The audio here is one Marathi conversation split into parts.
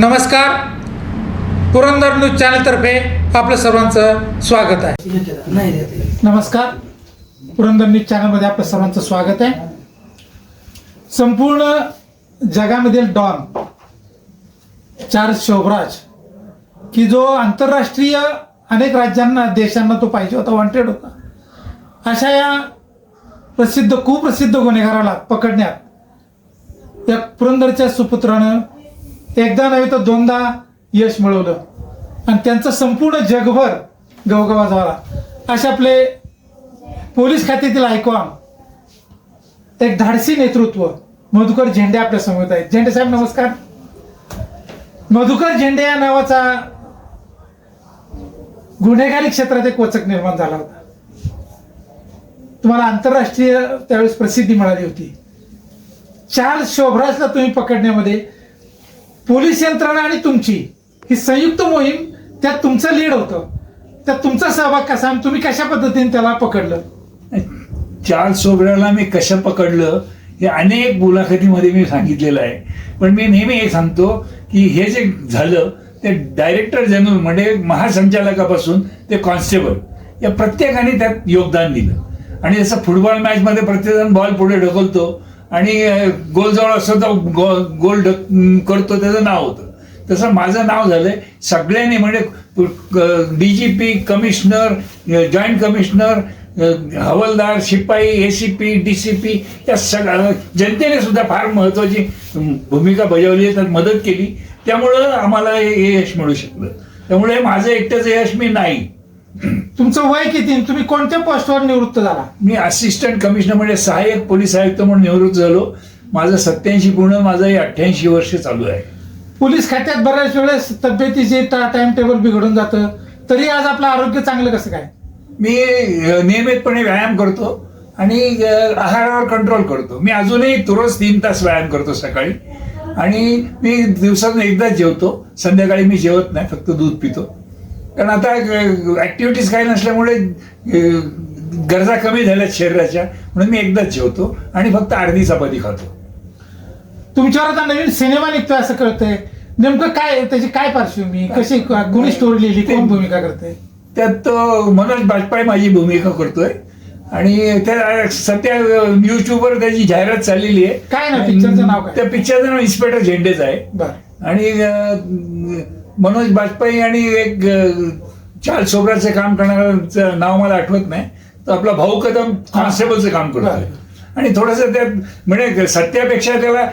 नमस्कार. पुरंदर न्यूज चॅनलतर्फे आपलं सर्वांचं स्वागत आहे. नमस्कार. पुरंदर न्यूज चॅनलमध्ये आपलं सर्वांचं स्वागत आहे. संपूर्ण जगामधील डॉन चार्ल्स शोभराज की जो आंतरराष्ट्रीय अनेक राज्यांना देशांना तो पाहिजे होता वॉन्टेड होता. अशा या प्रसिद्ध कुप्रसिद्ध गुन्हेगाराला पकडण्यात या पुरंदरच्या सुपुत्रानं एकदा नव्हे तर दोनदा यश मिळवलं. आणि त्यांचं संपूर्ण जगभर गवगवा झाला. असे आपले पोलीस खात्यातील आयकॉन एक धाडसी नेतृत्व मधुकर झेंडे आपल्यासमोर आहेत. झेंडे साहेब नमस्कार. मधुकर झेंडे या नावाचा गुन्हेगारी क्षेत्रात एक वचक निर्माण झाला होता. तुम्हाला आंतरराष्ट्रीय त्यावेळेस प्रसिद्धी मिळाली होती. चार्ल्स शोभराजला तुम्ही पकडण्यामध्ये पोलीस यंत्रणा आणि तुमची. ही संयुक्त मोहीम त्यात तुमचं लीड होतं. त्यात तुमचा सहभाग कसा आणि तुम्ही कशा पद्धतीने त्याला पकडलं? चार्ल्स सोबराला मी कसं पकडलं हे अनेक मुलाखतीमध्ये मी सांगितलेलं आहे. पण मी नेहमी हे सांगतो की हे जे झालं ते डायरेक्टर जनरल म्हणजे महासंचालकापासून ते कॉन्स्टेबल या प्रत्येकाने त्यात योगदान दिलं. आणि जसं फुटबॉल मॅचमध्ये प्रत्येकजण बॉल पुढे ढकलतो आणि गोलजवळ असं तर गो- गोल ढक करतो त्याचं नाव होतं. तसं माझं नाव झालंय सगळ्यांनी म्हणजे D G P commissioner joint commissioner हवलदार शिपाई A C P D C P या सगळ्या जनतेने सुद्धा फार महत्वाची भूमिका बजावली आहे त्यात मदत केली. त्यामुळं आम्हाला हे हे यश मिळू शकलं. त्यामुळे माझं एकट्याचं यश मी नाही. तुमचं वय किती? तुम्ही कोणत्या पोस्टवर निवृत्त झाला? मी असिस्टंट कमिशनर म्हणजे सहाय्यक पोलीस आयुक्त म्हणून निवृत्त झालो. माझं सत्याऐंशी पूर्ण माझं हे अठ्ठ्याऐंशी वर्ष चालू आहे. पोलीस खात्यात बऱ्याच वेळेस तब्येतीचे टाइम टेबल बिघडून जातं. तरी आज आपलं आरोग्य चांगलं कसं काय? मी नियमितपणे व्यायाम करतो आणि आहारावर कंट्रोल करतो. मी अजूनही तुरंच तीन तास व्यायाम करतो सकाळी. आणि मी दिवसातून एकदाच जेवतो. संध्याकाळी मी जेवत नाही फक्त दूध पितो. कारण आता ऍक्टिव्हिटीज काही नसल्यामुळे गरजा कमी झाल्यात शरीराच्या म्हणून मी एकदाच जेवतो आणि फक्त अर्धी चपाती खातो. तुमच्यावर आता नवीन सिनेमा निघतोय असं कळतंय. नेमकं काय त्याची काय पार्श्वभूमी? कशी कोणी स्टोरी लिहिली? कोण भूमिका करते त्यात तो मनोज बाजपेयी माझी भूमिका करतोय. आणि त्या सध्या युट्यूबवर त्याची जाहिरात चाललेली आहे. काय ना पिक्चरचं नाव काय? त्या पिक्चरचं नाव इन्स्पेक्टर झेंडेच आहे. आणि मनोज बाजपेयी आणि एक चार्ल्स सोबराचं काम करणाऱ्याचं नाव मला आठवत नाही. तो आपला भाऊ कदम कॉन्स्टेबलचं काम करतोय. आणि थोडस त्यात म्हणजे सत्यापेक्षा त्याला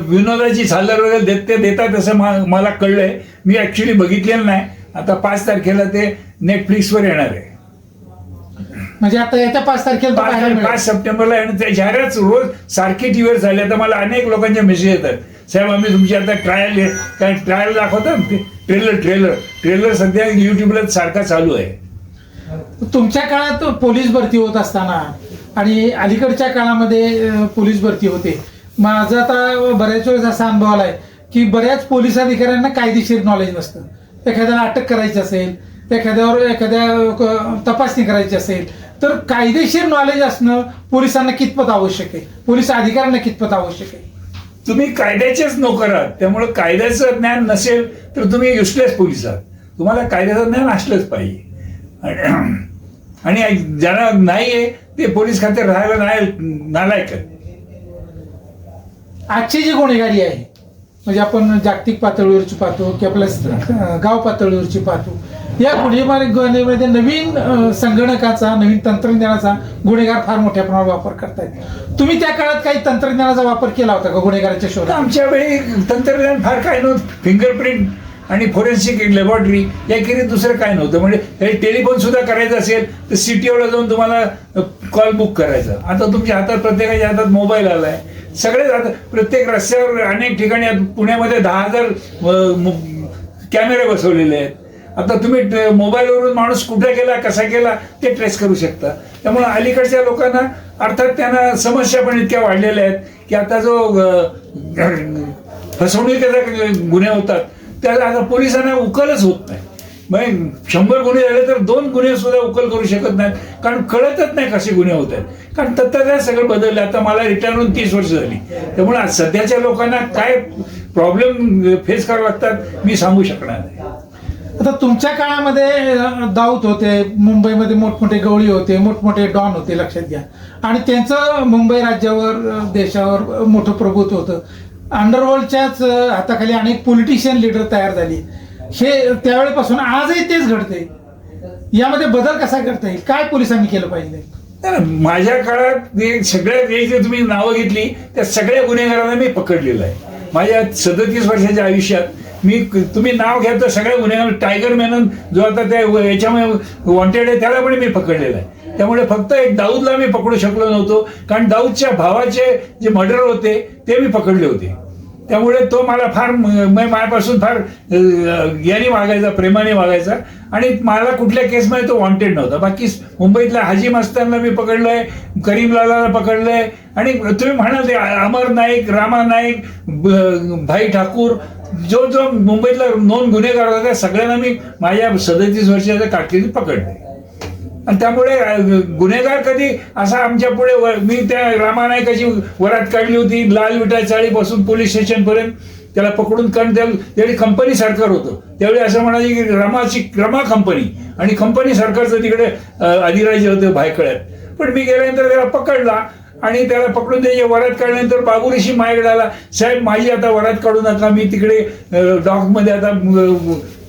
विनोदाची झालर वगैरे देत ते देतात असं मा- मला कळलंय. मी ऍक्च्युली बघितलेलं नाही. आता पाच तारखेला ते नेटफ्लिक्सवर येणार आहे. म्हणजे आता येत्या पाच तारखेला तो पाच सप्टेंबरला आणि त्या जाहिरात रोज सारखी टीव्हीवर झाली. आता मला अनेक लोकांचे मेसेज येतात. साहेब आम्ही तुमची आता ट्रायल काय ट्रायल दाखवता? ना ते ट्रेलर ट्रेलर ट्रेलर सध्या युट्यूबला सारखा चालू आहे. तुमच्या काळात पोलीस भरती होत असताना आणि अलीकडच्या काळामध्ये पोलीस भरती होते. माझं आता बऱ्याच वेळेस असा अनुभव आलाय की बऱ्याच पोलीस अधिकाऱ्यांना कायदेशीर नॉलेज नसतं. एखाद्याला अटक करायची असेल एखाद्यावर एखाद्या तपासणी करायची असेल तर कायदेशीर नॉलेज असणं पोलिसांना कितपत आवश्यक आहे? पोलीस अधिकाऱ्यांना कितपत आवश्यक आहे? तुम्ही कायद्याचेच नोकर आहात. त्यामुळे कायद्याचं ज्ञान नसेल तर तुम्ही युसलेस पोलीस आहात. तुम्हाला कायद्याचं ज्ञान असलंच पाहिजे. आणि- ज्यांना नाही नाहीये ते पोलीस खात्यात राहायला नाही नालायक आजची जी गुन्हेगारी आहे म्हणजे आपण जागतिक पातळीवरची पाहतो की आपल्या गाव पातळीवरची पाहतो या गुन्हेगारी नवीन संगणकाचा नवीन तंत्रज्ञानाचा गुन्हेगार फार मोठ्या प्रमाणात वापर करतायत. तुम्ही त्या काळात काही तंत्रज्ञानाचा वापर केला होता का गुन्हेगाराच्या तर शोधात? आमच्या वेळी तंत्रज्ञान फार काय नव्हतं. फिंगरप्रिंट आणि फोरेन्सिक लॅबॉरेटरी याखेरीज दुसरं काय नव्हतं. म्हणजे हे टेलिफोन सुद्धा करायचं असेल तर सिटीओला जाऊन तुम्हाला कॉल बुक करायचा. आता तुमच्या हातात प्रत्येकाच्या हातात मोबाईल आलाय. सगळेच आता प्रत्येक रस्त्यावर अनेक ठिकाणी पुण्यामध्ये दहा हजार कॅमेरे बसवलेले आहेत. आता तुम्ही मोबाईलवरून माणूस कुठे गेला कसा गेला ते ट्रेस करू शकता. त्यामुळे अलीकडच्या लोकांना अर्थात त्यांना समस्या पण इतक्या वाढलेल्या आहेत की आता जो फसवणुकीचा गुन्हे होतात त्याला आता पोलिसांना उकलच होत नाही. मग शंभर गुन्हे झाले तर दोन गुन्हे सुद्धा उकल करू शकत नाहीत कारण कळतच नाही कसे गुन्हे होत आहेत. कारण तत्त्वज्ञान सगळं बदललं आता मला रिटायर होऊन तीस वर्ष झाली. त्यामुळे सध्याच्या लोकांना काय प्रॉब्लेम फेस करावे लागतात मी सांगू शकणार नाही. आता तुमच्या काळामध्ये दाऊत दाऊद होते मुंबईमध्ये मोठमोठे गवळी होते मोठमोठे डॉन होते लक्षात घ्या. आणि त्यांचं मुंबई राज्यावर देशावर मोठं प्रभुत्व होतं. अंडरवर्ल्डच्याच हाताखाली अनेक पॉलिटिशियन लीडर तयार झाली. हे त्यावेळेपासून आजही तेच घडते यामध्ये बदल कसा करता येईल? काय पोलिसांनी केलं पाहिजे? माझ्या काळात सगळ्या जे तुम्ही नावं घेतली त्या सगळ्या गुन्हेगारांना मी पकडलेलं आहे. माझ्या सदतीस वर्षाच्या आयुष्यात मी तुम्ही नाव घ्या तर सगळ्या गुन्हेगार टायगर मेनन जो आता त्या याच्यामुळे वॉन्टेड आहे त्याला पण मी पकडलेला आहे. त्यामुळे फक्त एक दाऊदला मी पकडू शकलो नव्हतो. कारण दाऊदच्या भावाचे जे मर्डर होते ते मी पकडले होते. त्यामुळे तो मला फार मायापासून फार याने वागायचा प्रेमाने वागायचा. आणि मला कुठल्या केसमध्ये तो वॉन्टेड नव्हता. बाकी मुंबईतल्या हाजी मस्तानला मी पकडलंय करीमलाला पकडलंय. आणि तुम्ही म्हणाल ते अमर नाईक रामा नाईक भाई ठाकूर जो जो मुंबईतला नोंद गुन्हेगार होता त्या सगळ्यांना मी माझ्या सदतीस वर्षाच्या कारकिर्दीत पकडले. आणि त्यामुळे गुन्हेगार कधी असा आमच्या पुढे मी त्या रामानायकाची वरात काढली होती लाल विटा चाळीपासून पोलीस स्टेशन पर्यंत त्याला पकडून कारण त्या- त्यावेळी कंपनी सरकार होतं. त्यावेळी असं म्हणाली की रमाची रमा कंपनी आणि कंपनी सरकारचं तिकडे अधिराज्य होतं भायखळ्यात. पण मी गेल्यानंतर त्याला पकडला. आणि त्याला पकडून त्याच्या वरात काढल्यानंतर बाबुरीशी माझ्याकडे आला साहेब माझी आता वरात काढू नका मी तिकडे डॉकमध्ये आता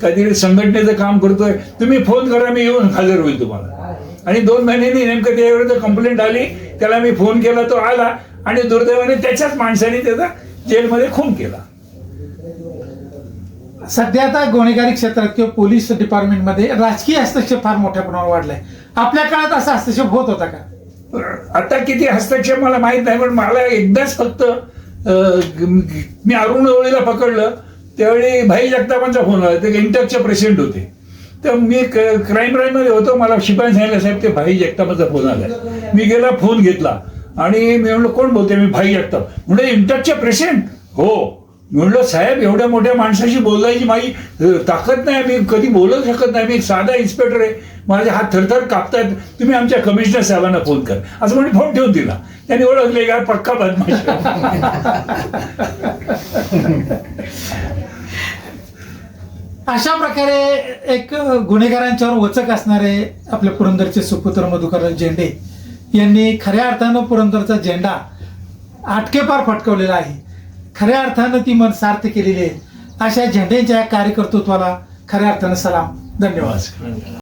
काहीतरी संघटनेचं काम करतोय. तुम्ही फोन करा मी येऊन हजर होईल तुम्हाला. आणि दोन महिन्यांनी नेमकं त्याच्याविरुद्ध कंप्लेंट आली. त्याला मी फोन केला तो आला आणि दुर्दैवाने त्याच्याच माणसाने त्याचा जेलमध्ये खून केला. सध्या आता गुन्हेगारी क्षेत्रात किंवा पोलीस डिपार्टमेंटमध्ये राजकीय हस्तक्षेप फार मोठ्या प्रमाणावर वाढलाय. आपल्या काळात असा हस्तक्षेप होत होता का? आता किती हस्तक्षेप मला माहीत नाही पण मला एकदाच फक्त मी अरुण गवळीला पकडलं. त्यावेळी भाई जगतापांचा फोन आला ते इंटकचे प्रेसिडेंट होते. तर मी क्राईममध्ये होतो मला शिपाई सांगितलं साहेब ते भाई जगतापांचा फोन आला मी गेला फोन घेतला. आणि मी म्हणलं कोण बोलते मी भाई जगताप. म्हणजे इंटकचे प्रेसिडेंट हो. म्हणलं साहेब एवढ्या मोठ्या माणसाशी बोलायची माझी ताकद नाही मी कधी बोलू शकत नाही मी एक साधा इन्स्पेक्टर आहे. माझे हात थरथर कापतायत. तुम्ही आमच्या कमिशनर साहेबांना फोन कर. असं म्हणजे फोन ठेवून दिला. त्यांनी ओळखले का पक्का बदमाश अशा प्रकारे एक गुन्हेगारांच्यावर वचक असणारे आपले पुरंदरचे सुपुत्र मधुकरराव झेंडे यांनी खऱ्या अर्थानं पुरंदरचा झेंडा आटकेपार फटकवलेला आहे. खऱ्या अर्थानं ती मन सार्थ केलेली आहे. अशा झेंड्यांच्या कार्यकर्तृत्वाला खऱ्या अर्थानं सलाम. धन्यवाद.